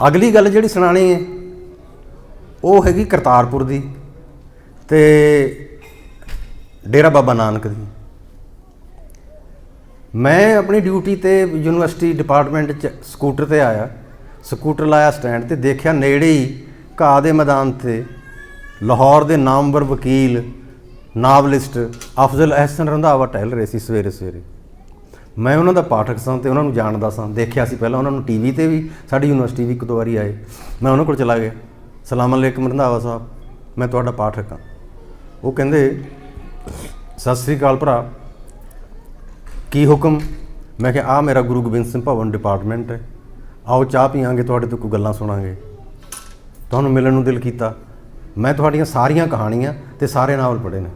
ਅਗਲੀ ਗੱਲ ਜਿਹੜੀ ਸੁਣਾਣੀ ਹੈ, ਉਹ ਹੈਗੀ ਕਰਤਾਰਪੁਰ ਦੀ ਤੇ ਡੇਰਾ ਬਾਬਾ ਨਾਨਕ ਦੀ। ਮੈਂ ਆਪਣੀ ਡਿਊਟੀ ਤੇ ਯੂਨੀਵਰਸਿਟੀ ਡਿਪਾਰਟਮੈਂਟ ਚ ਸਕੂਟਰ ਤੇ ਆਇਆ, ਸਕੂਟਰ ਲਾਇਆ ਸਟੈਂਡ ਤੇ ਦੇਖਿਆ ਨੇੜੇ ਹੀ ਘਾਹ ਦੇ ਮੈਦਾਨ ਤੇ ਲਾਹੌਰ ਦੇ ਨਾਮਵਰ ਵਕੀਲ, ਨਾਵਲਿਸਟ ਅਫਜ਼ਲ ਅਹਿਸਨ ਰੰਧਾਵਾ ਟਹਿਲ ਰਹੇ ਸੀ ਸਵੇਰੇ ਸਵੇਰੇ ਮੈਂ ਉਹਨਾਂ ਦਾ ਪਾਠਕ ਸਾਂ ਤੇ ਉਹਨਾਂ ਨੂੰ ਜਾਣਦਾ ਸਾਂ। ਦੇਖਿਆ ਸੀ ਪਹਿਲਾਂ ਉਹਨਾਂ ਨੂੰ ਟੀਵੀ ਤੇ ਵੀ, ਸਾਡੀ ਯੂਨੀਵਰਸਿਟੀ ਵੀ ਇੱਕ ਦੋ ਵਾਰੀ ਆਏ। ਮੈਂ ਉਹਨਾਂ ਕੋਲ ਚਲਾ ਗਿਆ। ਸਲਾਮ ਅਲੈਕਮ ਰੰਧਾਵਾ ਸਾਹਿਬ, ਮੈਂ ਤੁਹਾਡਾ ਪਾਠਕ ਹਾਂ। ਉਹ ਕਹਿੰਦੇ, ਸਤਿ ਸ੍ਰੀ ਅਕਾਲ ਭਰਾ। ਕੀ ਹੁਕਮ? ਮੈਂ ਕਿਹਾ ਆ ਮੇਰਾ ਗੁਰੂ ਗੋਬਿੰਦ ਸਿੰਘ ਭਵਨ ਡਿਪਾਰਟਮੈਂਟ ਹੈ। ਆਓ ਚਾਹ ਪੀਵਾਂਗੇ ਤੁਹਾਡੇ ਤੋਂ ਕੋਈ ਗੱਲਾਂ ਸੁਣਾਂਗੇ। ਤੁਹਾਨੂੰ ਮਿਲਣ ਨੂੰ ਦਿਲ ਕੀਤਾ। ਮੈਂ ਤੁਹਾਡੀਆਂ ਸਾਰੀਆਂ ਕਹਾਣੀਆਂ ਤੇ ਸਾਰੇ ਨਾਵਲ ਪੜ੍ਹੇ ਨੇ।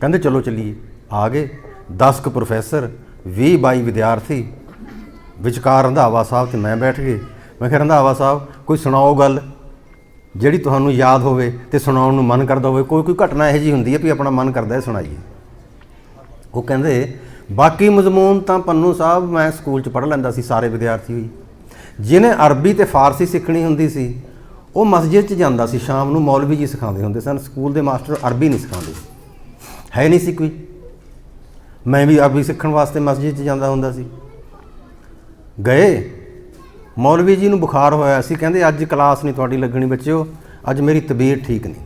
ਕਹਿੰਦੇ, ਚਲੋ ਚੱਲੀਏ। ਆ ਗਏ। 10 ਕੁ ਪ੍ਰੋਫੈਸਰ 20 22 ਵਿਦਿਆਰਥੀ। ਵਿਚਕਾਰ ਰੰਧਾਵਾ ਸਾਹਿਬ ਤੇ ਮੈਂ ਬੈਠ ਗਏ। ਮੈਂ ਕਿਹਾ, ਰੰਧਾਵਾ ਸਾਹਿਬ, ਕੋਈ ਸੁਣਾਓ ਗੱਲ? ਜਿਹੜੀ ਤੁਹਾਨੂੰ ਯਾਦ ਹੋਵੇ ਤੇ ਸੁਣਾਉਣ ਨੂੰ ਮਨ ਕਰਦਾ ਹੋਵੇ, ਕੋਈ ਕੋਈ ਘਟਨਾ ਇਹੋ ਜੀ ਹੁੰਦੀ ਹੈ ਵੀ ਆਪਣਾ ਮਨ ਕਰਦਾ ਹੈ ਸੁਣਾਈਏ। ਉਹ ਕਹਿੰਦੇ, ਬਾਕੀ ਮਜ਼ਮੂਨ ਤਾਂ ਪੰਨੂ ਸਾਹਿਬ, ਮੈਂ ਸਕੂਲ 'ਚ ਪੜ੍ਹ ਲੈਂਦਾ ਸੀ, ਸਾਰੇ ਵਿਦਿਆਰਥੀ ਵੀ। ਜਿਹਨੇ ਅਰਬੀ ਤੇ ਫਾਰਸੀ ਸਿੱਖਣੀ ਹੁੰਦੀ ਸੀ, ਉਹ ਮਸਜਿਦ 'ਚ ਜਾਂਦਾ ਸੀ, ਸ਼ਾਮ ਨੂੰ ਮੌਲਵੀ ਜੀ ਸਿਖਾਉਂਦੇ ਹੁੰਦੇ ਸਨ, ਸਕੂਲ ਦੇ ਮਾਸਟਰ ਅਰਬੀ ਨਹੀਂ ਸਿਖਾਉਂਦੇ। ਹੈ ਨਹੀਂ ਸੀ ਕੋਈ। ਮੈਂ ਵੀ ਆਪ ਅਰਬੀ ਸਿੱਖਣ ਵਾਸਤੇ ਮਸਜਿਦ 'ਚ ਜਾਂਦਾ ਹੁੰਦਾ ਸੀ। ਗਏ। ਮੌਲਵੀ ਜੀ ਨੂੰ ਬੁਖਾਰ ਹੋਇਆ ਸੀ, ਕਹਿੰਦੇ ਅੱਜ ਕਲਾਸ ਨਹੀਂ ਤੁਹਾਡੀ ਲੱਗਣੀ ਬੱਚਿਓ, ਅੱਜ ਮੇਰੀ ਤਬੀਅਤ ਠੀਕ ਨਹੀਂ।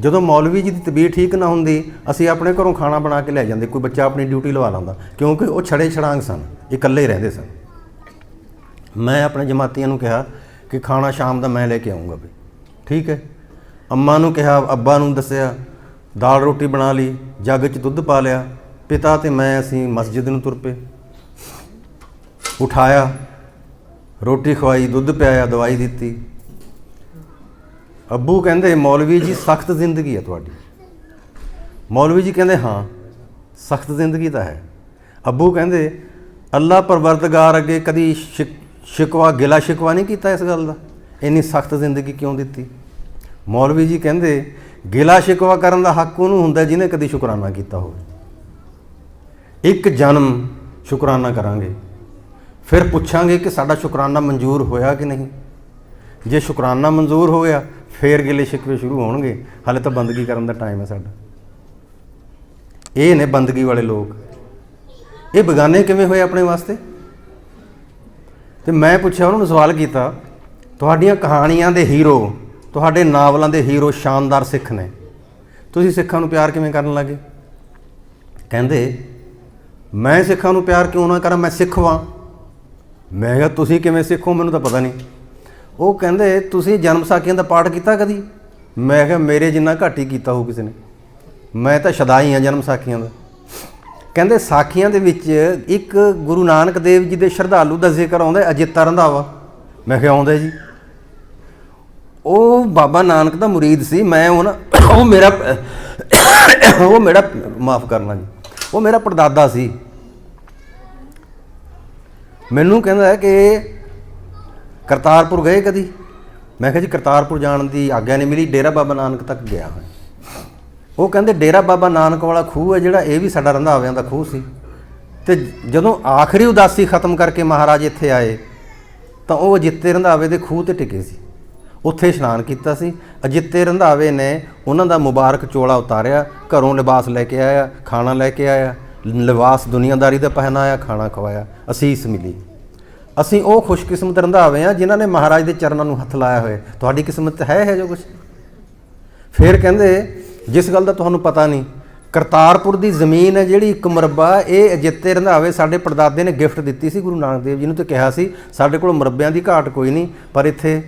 ਜਦੋਂ ਮੌਲਵੀ ਜੀ ਦੀ ਤਬੀਅਤ ਠੀਕ ਨਾ ਹੁੰਦੀ, ਅਸੀਂ ਆਪਣੇ ਘਰੋਂ ਖਾਣਾ ਬਣਾ ਕੇ ਲੈ ਜਾਂਦੇ, ਕੋਈ ਬੱਚਾ ਆਪਣੀ ਡਿਊਟੀ ਲਵਾ ਲਾਉਂਦਾ, ਕਿਉਂਕਿ ਉਹ ਛੜੇ ਛੜਾਂਗ ਸਨ, ਇਕੱਲੇ ਰਹਿੰਦੇ ਸਨ। ਮੈਂ ਆਪਣੇ ਜਮਾਤੀਆਂ ਨੂੰ ਕਿਹਾ ਕਿ ਖਾਣਾ ਸ਼ਾਮ ਦਾ ਮੈਂ ਲੈ ਕੇ ਆਉਂਗਾ ਵੀ ਠੀਕ ਹੈ। ਅੰਮਾ ਨੂੰ ਕਿਹਾ, ਅੱਬਾ ਨੂੰ ਦੱਸਿਆ, ਦਾਲ ਰੋਟੀ ਬਣਾ ਲਈ, ਜੱਗ 'ਚ ਦੁੱਧ ਪਾ ਲਿਆ ਪਿਤਾ ਤੇ ਮੈਂ ਅਸੀਂ ਮਸਜਿਦ ਨੂੰ ਤੁਰ ਪਏ। ਉਠਾਇਆ, ਰੋਟੀ ਖਵਾਈ, ਦੁੱਧ ਪਿਆਇਆ, ਦਵਾਈ ਦਿੱਤੀ। ਅੱਬੂ ਕਹਿੰਦੇ, ਮੌਲਵੀ ਜੀ, ਸਖਤ ਜ਼ਿੰਦਗੀ ਹੈ ਤੁਹਾਡੀ। ਮੌਲਵੀ ਜੀ ਕਹਿੰਦੇ, ਹਾਂ, ਸਖਤ ਜ਼ਿੰਦਗੀ ਤਾਂ ਹੈ। ਅੱਬੂ ਕਹਿੰਦੇ, ਅੱਲਾ ਪਰਵਰਦਗਾਰ ਅੱਗੇ ਕਦੀ ਸ਼ਿਕਵਾ, ਗਿਲਾ ਸ਼ਿਕਵਾ ਨਹੀਂ ਕੀਤਾ ਇਸ ਗੱਲ ਦਾ। ਇੰਨੀ ਸਖਤ ਜ਼ਿੰਦਗੀ ਕਿਉਂ ਦਿੱਤੀ? ਮੌਲਵੀ ਜੀ ਕਹਿੰਦੇ, ਗਿਲਾ ਸ਼ਿਕਵਾ ਕਰਨ ਦਾ ਹੱਕ ਉਹਨੂੰ ਹੁੰਦਾ ਜਿਹਨੇ ਕਦੀ ਸ਼ੁਕਰਾਨਾ ਕੀਤਾ ਹੋਵੇ। ਇੱਕ ਜਨਮ ਸ਼ੁਕਰਾਨਾ ਕਰਾਂਗੇ। ਫਿਰ ਪੁੱਛਾਂਗੇ ਕਿ ਸਾਡਾ ਸ਼ੁਕਰਾਨਾ ਮਨਜ਼ੂਰ ਹੋਇਆ ਕਿ ਨਹੀਂ। ਜੇ ਸ਼ੁਕਰਾਨਾ ਮਨਜ਼ੂਰ ਹੋ ਗਿਆ, ਫੇਰ ਗਿਲੇ ਸ਼ਿਕਵੇ ਸ਼ੁਰੂ ਹੋਣਗੇ। ਹਾਲੇ ਤਾਂ ਬੰਦਗੀ ਕਰਨ ਦਾ ਟਾਈਮ ਹੈ ਸਾਡਾ। ਇਹ ਨੇ ਬੰਦਗੀ ਵਾਲੇ ਲੋਕ। ਇਹ ਬਗਾਨੇ ਕਿਵੇਂ ਹੋਏ ਆਪਣੇ ਵਾਸਤੇ? ਤੇ ਮੈਂ ਪੁੱਛਿਆ ਉਹਨਾਂ ਨੂੰ, ਸਵਾਲ ਕੀਤਾ, ਤੁਹਾਡੀਆਂ ਕਹਾਣੀਆਂ ਦੇ ਹੀਰੋ, ਤੁਹਾਡੇ ਨਾਵਲਾਂ ਦੇ ਹੀਰੋ ਸ਼ਾਨਦਾਰ ਸਿੱਖ ਨੇ। ਤੁਸੀਂ ਸਿੱਖਾਂ ਨੂੰ ਪਿਆਰ ਕਿਵੇਂ ਕਰਨ ਲੱਗੇ? ਕਹਿੰਦੇ ਮੈਂ ਸਿੱਖਾਂ ਨੂੰ ਪਿਆਰ ਕਿਉਂ ਨਾ ਕਰਾਂ? ਮੈਂ ਸਿੱਖ ਵਾਂ। ਮੈਂ ਕਿਹਾ ਤੁਸੀਂ ਕਿਵੇਂ ਸਿੱਖੋ? ਮੈਨੂੰ ਤਾਂ ਪਤਾ ਨਹੀਂ। ਉਹ ਕਹਿੰਦੇ ਤੁਸੀਂ ਜਨਮ ਸਾਖੀਆਂ ਦਾ ਪਾਠ ਕੀਤਾ ਕਦੀ? ਮੈਂ ਕਿਹਾ ਮੇਰੇ ਜਿੰਨਾ ਘੱਟ ਹੀ ਕੀਤਾ ਹੋ ਕਿਸੇ ਨੇ। ਮੈਂ ਤਾਂ ਸ਼ਦਾਈ ਹਾਂ ਜਨਮ ਸਾਖੀਆਂ ਦਾ। ਕਹਿੰਦੇ ਸਾਖੀਆਂ ਦੇ ਵਿੱਚ ਇੱਕ ਗੁਰੂ ਨਾਨਕ ਦੇਵ ਜੀ ਦੇ ਸ਼ਰਧਾਲੂ ਦਾ ਜ਼ਿਕਰ ਆਉਂਦਾ ਹੈ, ਅਜਿੱਤਾ ਰੰਧਾਵਾ ਮੈਂ ਕਿਹਾ ਆਉਂਦਾ ਜੀ। ਉਹ ਬਾਬਾ ਨਾਨਕ ਦਾ ਮੁਰੀਦ ਸੀ। ਮੈਂ ਉਹ ਨਾ ਉਹ ਮੇਰਾ ਉਹ ਮੇਰਾ ਮਾਫ ਕਰਨਾ ਜੀ। ਉਹ ਮੇਰਾ ਪੜਦਾਦਾ ਸੀ। ਮੈਨੂੰ ਕਹਿੰਦਾ ਕਿ ਕਰਤਾਰਪੁਰ ਗਏ ਕਦੀ? ਮੈਂ ਕਿਹਾ ਜੀ, ਕਰਤਾਰਪੁਰ ਜਾਣ ਦੀ ਆਗਿਆ ਨਹੀਂ ਮਿਲੀ, ਡੇਰਾ ਬਾਬਾ ਨਾਨਕ ਤੱਕ ਗਿਆ ਹਾਂ ਉਹ ਕਹਿੰਦੇ, ਡੇਰਾ ਬਾਬਾ ਨਾਨਕ ਵਾਲਾ ਖੂਹ ਹੈ ਜਿਹੜਾ, ਇਹ ਵੀ ਸਾਡਾ ਰੰਧਾਵਿਆਂ ਦਾ ਖੂਹ ਸੀ। ਤੇ ਜਦੋਂ ਆਖਰੀ ਉਦਾਸੀ ਖਤਮ ਕਰਕੇ ਮਹਾਰਾਜ ਇੱਥੇ ਆਏ, ਤਾਂ ਉਹ ਅਜਿੱਤੇ ਰੰਧਾਵੇ ਦੇ ਖੂਹ ਤੇ ਟਿਕੇ ਸੀ। ਉੱਥੇ ਇਸ਼ਨਾਨ ਕੀਤਾ ਸੀ। ਅਜਿੱਤੇ ਰੰਧਾਵੇ ਨੇ ਉਹਨਾਂ ਦਾ ਮੁਬਾਰਕ ਚੋਲਾ ਉਤਾਰਿਆ। ਘਰੋਂ ਲਿਬਾਸ ਲੈ ਕੇ ਆਇਆ, ਖਾਣਾ ਲੈ ਕੇ ਆਇਆ। ਲਿਬਾਸ ਦੁਨੀਆਦਾਰੀ ਦਾ ਪਹਿਨਾਇਆ, ਖਾਣਾ ਖਵਾਇਆ। ਅਸੀਸ ਮਿਲੀ। ਅਸੀਂ ਉਹ ਖੁਸ਼ਕਿਸਮਤ ਰੰਧਾਵੇ ਆ ਜਿਨ੍ਹਾਂ ਨੇ ਮਹਾਰਾਜ ਦੇ ਚਰਨਾਂ ਨੂੰ ਹੱਥ ਲਾਇਆ ਹੋਇਆ। ਤੁਹਾਡੀ ਕਿਸਮਤ 'ਚ ਹੈ ਹੈ ਜੋ ਕੁਝ ਫਿਰ ਕਹਿੰਦੇ, ਜਿਸ ਗੱਲ ਦਾ ਤੁਹਾਨੂੰ ਪਤਾ ਨਹੀਂ, ਕਰਤਾਰਪੁਰ ਦੀ ਜ਼ਮੀਨ ਹੈ ਜਿਹੜੀ ਇੱਕ ਮਰਬਾ, ਇਹ ਅਜਿੱਤੇ ਰੰਧਾਵੇ ਸਾਡੇ ਪੜਦਾਦੇ ਨੇ ਗਿਫਟ ਦਿੱਤੀ ਸੀ ਗੁਰੂ ਨਾਨਕ ਦੇਵ ਜੀ ਨੂੰ ਤੇ ਕਿਹਾ ਸੀ, ਸਾਡੇ ਕੋਲ ਮਰਬਿਆਂ ਦੀ ਘਾਟ ਕੋਈ ਨਹੀਂ, ਪਰ ਇੱਥੇ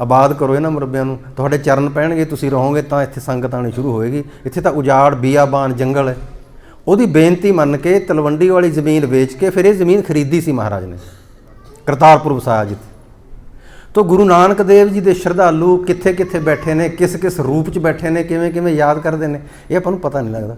ਆਬਾਦ ਕਰੋ ਇਹਨਾਂ ਮੁਰੱਬਿਆਂ ਨੂੰ। ਤੁਹਾਡੇ ਚਰਨ ਪੈਣਗੇ, ਤੁਸੀਂ ਰਹੋਗੇ ਤਾਂ ਇੱਥੇ ਸੰਗਤ ਆਣੀ ਸ਼ੁਰੂ ਹੋਏਗੀ। ਇੱਥੇ ਤਾਂ ਉਜਾੜ, ਬੀਆਬਾਨ ਜੰਗਲ ਹੈ। ਉਹਦੀ ਬੇਨਤੀ ਮੰਨ ਕੇ ਤਲਵੰਡੀ ਵਾਲੀ ਜ਼ਮੀਨ ਵੇਚ ਕੇ ਫਿਰ ਇਹ ਜ਼ਮੀਨ ਖਰੀਦੀ ਸੀ ਮਹਾਰਾਜ ਨੇ। ਕਰਤਾਰਪੁਰ ਵਸਾਇਆ ਜਿੱਥੇ। ਤੋ ਗੁਰੂ ਨਾਨਕ ਦੇਵ ਜੀ ਦੇ ਸ਼ਰਧਾਲੂ ਕਿੱਥੇ ਕਿੱਥੇ ਬੈਠੇ ਨੇ ਕਿਸ ਕਿਸ ਰੂਪ ਚ ਬੈਠੇ ਨੇ ਕਿਵੇਂ ਕਿਵੇਂ ਯਾਦ ਕਰਦੇ ਨੇ, ਇਹ ਆਪਾਂ ਨੂੰ ਪਤਾ ਨਹੀਂ ਲੱਗਦਾ।